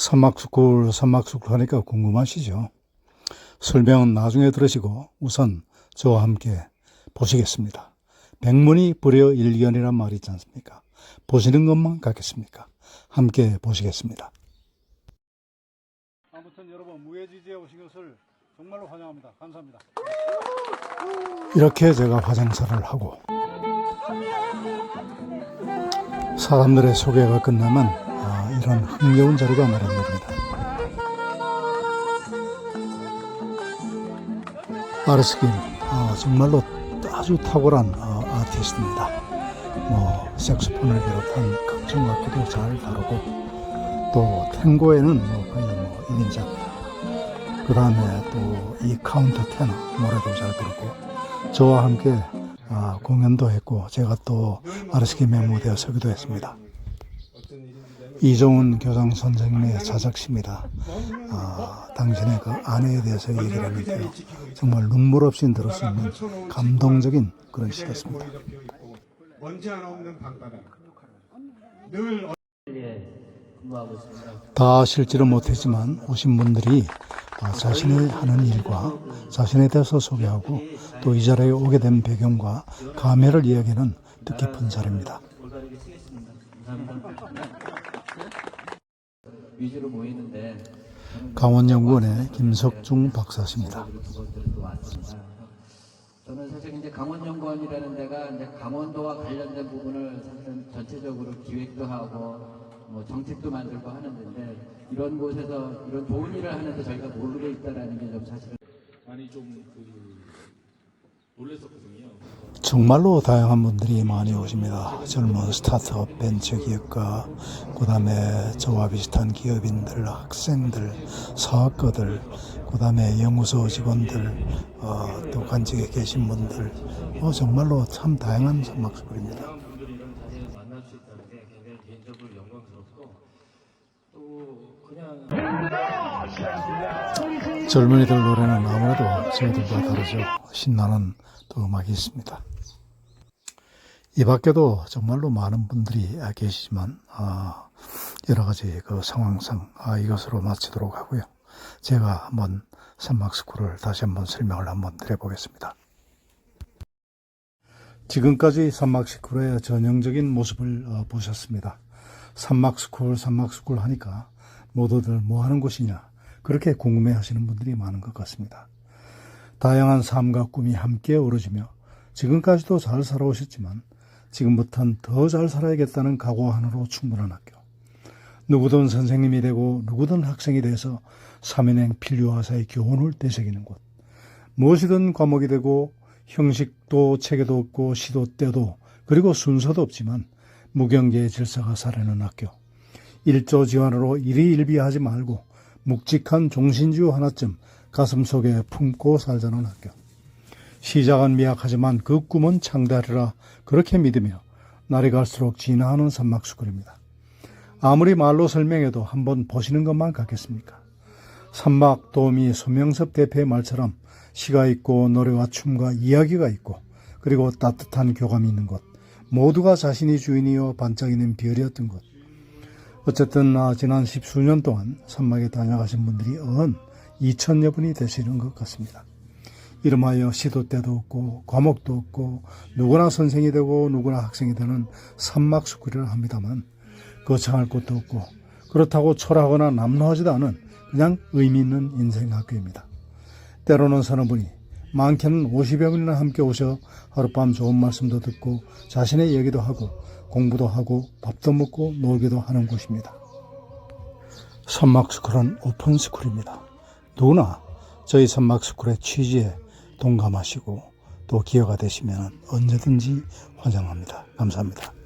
선막스쿨, 선막스쿨 하니까 궁금하시죠? 설명은 나중에 들으시고 우선 저와 함께 보시겠습니다. 백문이 불여 일견이란 말이 있지 않습니까? 보시는 것만 같겠습니까? 함께 보시겠습니다. 아무튼 여러분 무예지지에 오신 것을 정말로 환영합니다. 감사합니다. 이렇게 제가 화장사를 하고 사람들의 소개가 끝나면 아, 이런 흥겨운 자리가 마련됩니다. 아르스킨 아, 정말로 아주 탁월한 어, 아티스트입니다. 뭐 색소폰을 비롯한 각종 악기도 잘 다루고 또 탱고에는 뭐 거의 뭐 1인자 그 다음에 또 이 카운터 테너 노래도 잘 부르고 저와 함께 아, 공연도 했고 제가 또 아르스킨의 무대에 서기도 했습니다. 이종훈 교장 선생님의 자작시입니다. 아, 당신의 그 아내에 대해서 얘기를 했는데요. 정말 눈물 없이 들을 수 있는 감동적인 그런 시였습니다. 다 실지를 못했지만 오신 분들이 아, 자신의 하는 일과 자신에 대해서 소개하고 또 이 자리에 오게 된 배경과 감회를 이야기하는 뜻깊은 자리입니다. 위주로 모이는데 강원연구원의 김석중 박사십니다. 저는 사실 이제 강원연구원이라는 데가 이제 강원도와 관련된 부분을 사실은 전체적으로 기획도 하고 뭐 정책도 만들고 하는 데인데 이런 곳에서 이런 좋은 일을 하는데 저희가 모르고 있다라는 게 좀 사실은 많이 좀그. 정말로 다양한 분들이 많이 오십니다. 젊은 스타트업 벤처 기업가, 그 다음에 저와 비슷한 기업인들, 학생들, 사업가들, 그 다음에 연구소 직원들, 어, 또 관직에 계신 분들, 어, 정말로 참 다양한 선막스쿨입니다. 젊은이들 노래는 아무래도 저희들과 다르죠. 신나는 또 음악이 있습니다. 이 밖에도 정말로 많은 분들이 계시지만, 아, 여러 가지 그 상황상, 아, 이것으로 마치도록 하고요. 제가 한번 산막스쿨을 다시 한번 설명을 한번 드려보겠습니다. 지금까지 산막스쿨의 전형적인 모습을 어, 보셨습니다. 산막스쿨, 산막스쿨 하니까 모두들 뭐 하는 곳이냐, 그렇게 궁금해 하시는 분들이 많은 것 같습니다. 다양한 삶과 꿈이 함께 어우러지며 지금까지도 잘 살아오셨지만 지금부터는 더 잘 살아야겠다는 각오 하나로 충분한 학교. 누구든 선생님이 되고 누구든 학생이 돼서 사면행 필요하사의 교훈을 되새기는 곳. 무엇이든 과목이 되고 형식도 체계도 없고 시도 때도 그리고 순서도 없지만 무경계의 질서가 살아는 학교. 일조 지환으로 일희일비하지 말고 묵직한 종신주 하나쯤 가슴속에 품고 살자는 학교. 시작은 미약하지만 그 꿈은 창대하리라 그렇게 믿으며 날이 갈수록 진화하는 산막수굴입니다. 아무리 말로 설명해도 한번 보시는 것만 같겠습니까? 산막 도우미 소명섭 대표의 말처럼 시가 있고 노래와 춤과 이야기가 있고 그리고 따뜻한 교감이 있는 곳 모두가 자신이 주인이요 반짝이는 별이었던 곳 어쨌든 아, 지난 십수년 동안 산막에 다녀가신 분들이 언 2천여 분이 되시는 것 같습니다. 이름하여 시도 때도 없고 과목도 없고 누구나 선생이 되고 누구나 학생이 되는 산막스쿨이라 합니다만 거창할 것도 없고 그렇다고 초라하거나 남루하지도 않은 그냥 의미 있는 인생 학교입니다. 때로는 서너 분이 많게는 50여 분이나 함께 오셔 하룻밤 좋은 말씀도 듣고 자신의 얘기도 하고 공부도 하고 밥도 먹고 놀기도 하는 곳입니다. 선막스쿨은 오픈스쿨입니다. 누구나 저희 선막스쿨의 취지에 동감하시고 또 기여가 되시면 언제든지 환영합니다. 감사합니다.